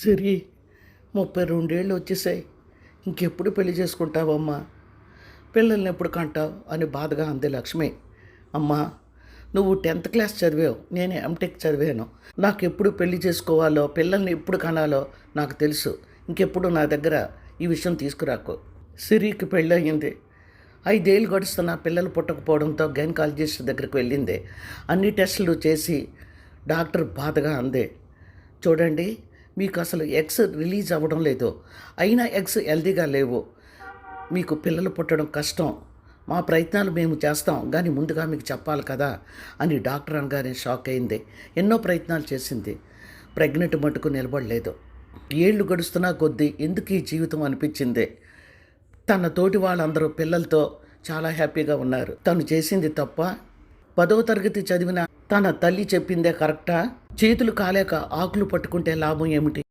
సిరి ముప్పై రెండేళ్ళు వచ్చేసాయి. ఇంకెప్పుడు పెళ్ళి చేసుకుంటావమ్మా? పిల్లల్ని ఎప్పుడు కంటావు? అని బాధగా అంది లక్ష్మి. అమ్మా నువ్వు టెన్త్ క్లాస్ చదివావు. నేను ఎంటెక్ చదివాను. నాకు ఎప్పుడు పెళ్ళి చేసుకోవాలో పిల్లల్ని ఎప్పుడు కనాలో నాకు తెలుసు. ఇంకెప్పుడు నా దగ్గర ఈ విషయం తీసుకురాకు. సిరికి పెళ్ళి ఐదేళ్ళు గడుస్తున్న పిల్లలు పుట్టకపోవడంతో గైనకాలజిస్ట్ దగ్గరికి వెళ్ళింది. అన్ని టెస్టులు చేసి డాక్టర్ బాధగా అంది. చూడండి మీకు అసలు ఎగ్స్ రిలీజ్ అవ్వడం లేదు. అయినా ఎగ్స్ హెల్దీగా లేవు. మీకు పిల్లలు పుట్టడం కష్టం. మా ప్రయత్నాలు మేము చేస్తాం. కానీ ముందుగా మీకు చెప్పాలి కదా అని డాక్టర్ అనగానే షాక్ అయింది. ఎన్నో ప్రయత్నాలు చేసింది. ప్రెగ్నెంట్ మటుకు నిలబడలేదు. ఏళ్ళు గడుస్తున్నా కొద్దీ ఎందుకు ఈ జీవితం అనిపించింది? తన తోటి వాళ్ళందరూ పిల్లలతో చాలా హ్యాపీగా ఉన్నారు. తను చేసింది తప్ప పదవ తరగతి చదివిన తన తల్లి చెప్పిందే కరెక్టా? చేతులు కాలేక ఆకులు పట్టుకుంటే లాభం ఏమిటి?